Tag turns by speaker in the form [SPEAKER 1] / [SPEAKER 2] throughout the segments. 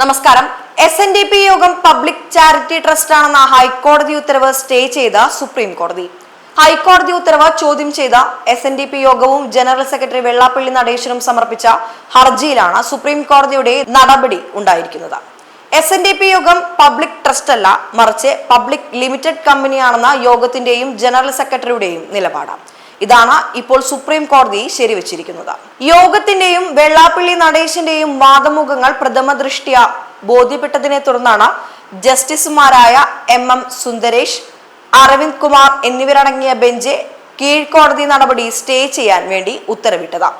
[SPEAKER 1] നമസ്കാരം. S N D P Yogam public charity trust ആണെന്ന ഹൈക്കോടതി ഉത്തരവ് സ്റ്റേ ചെയ്ത സുപ്രീം കോടതി. ഹൈക്കോടതി ഉത്തരവ് ചോദ്യം ചെയ്ത എസ് എൻ ഡി പി യോഗവും ജനറൽ സെക്രട്ടറി വെള്ളാപ്പള്ളി നടേശനും സമർപ്പിച്ച ഹർജിയിലാണ് സുപ്രീം കോടതിയുടെ നടപടി ഉണ്ടായിരിക്കുന്നത്. എസ് എൻ ഡി പി യോഗം പബ്ലിക് ട്രസ്റ്റ് അല്ല മറിച്ച് പബ്ലിക് ലിമിറ്റഡ് കമ്പനിയാണെന്ന യോഗത്തിന്റെയും ജനറൽ സെക്രട്ടറിയുടെയും നിലപാടാണ്. ഇതാണ് ഇപ്പോൾ സുപ്രീം കോടതി ശരിവച്ചിരിക്കുന്നത്. യോഗത്തിന്റെയും വെള്ളാപ്പള്ളി നടേശന്റെയും വാദമുഖങ്ങൾ പ്രഥമ ദൃഷ്ട്യ ബോധ്യപ്പെട്ടതിനെ തുടർന്നാണ് ജസ്റ്റിസുമാരായ എം എം സുന്ദരേഷ് അരവിന്ദ് കുമാർ എന്നിവരടങ്ങിയ ബെഞ്ച് കീഴ്ക്കോടതി നടപടി സ്റ്റേ ചെയ്യാൻ വേണ്ടി ഉത്തരവിട്ടത്.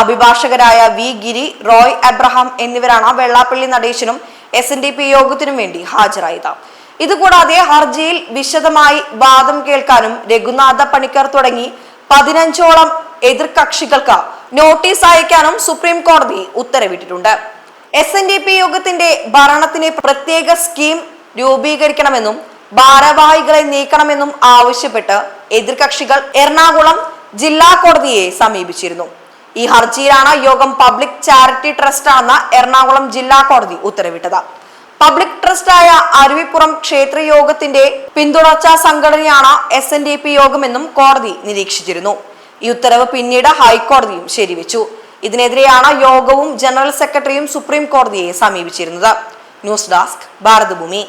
[SPEAKER 1] അഭിഭാഷകരായ വി ഗിരി റോയ് അബ്രഹാം എന്നിവരാണ് വെള്ളാപ്പള്ളി നടേശനും എസ് എൻ ഡി പി യോഗത്തിനും വേണ്ടി ഹാജരായത്. ഇതുകൂടാതെ ഹർജിയിൽ വിശദമായി വാദം കേൾക്കാനും രഘുനാഥ പണിക്കർ തുടങ്ങി പതിനഞ്ചോളം എതിർകക്ഷികൾക്ക് നോട്ടീസ് അയക്കാനും സുപ്രീം കോടതി ഉത്തരവിട്ടിട്ടുണ്ട്. എസ് എൻ ഡി പി യോഗത്തിന്റെ ഭരണത്തിന് പ്രത്യേക സ്കീം രൂപീകരിക്കണമെന്നും ഭാരവാഹികളെ നീക്കണമെന്നും ആവശ്യപ്പെട്ട് എതിർകക്ഷികൾ എറണാകുളം ജില്ലാ കോടതിയെ സമീപിച്ചിരുന്നു. ഈ ഹർജിയിലാണ് യോഗം പബ്ലിക് ചാരിറ്റി ട്രസ്റ്റ് ആണെന്ന് എറണാകുളം ജില്ലാ കോടതി ഉത്തരവിട്ടത്. പബ്ലിക് ട്രസ്റ്റായ അരുവിപ്പുറം ക്ഷേത്ര യോഗത്തിന്റെ പിന്തുടർച്ചാ സംഘടനയാണ് എസ് എൻ ഡി പി യോഗമെന്നും കോടതി നിരീക്ഷിച്ചിരുന്നു. ഈ ഉത്തരവ് പിന്നീട് ഹൈക്കോടതിയും ശരിവെച്ചു. ഇതിനെതിരെയാണ് യോഗവും ജനറൽ സെക്രട്ടറിയും സുപ്രീം കോടതിയെ സമീപിച്ചിരുന്നത്. News desk Bharathabhoomi.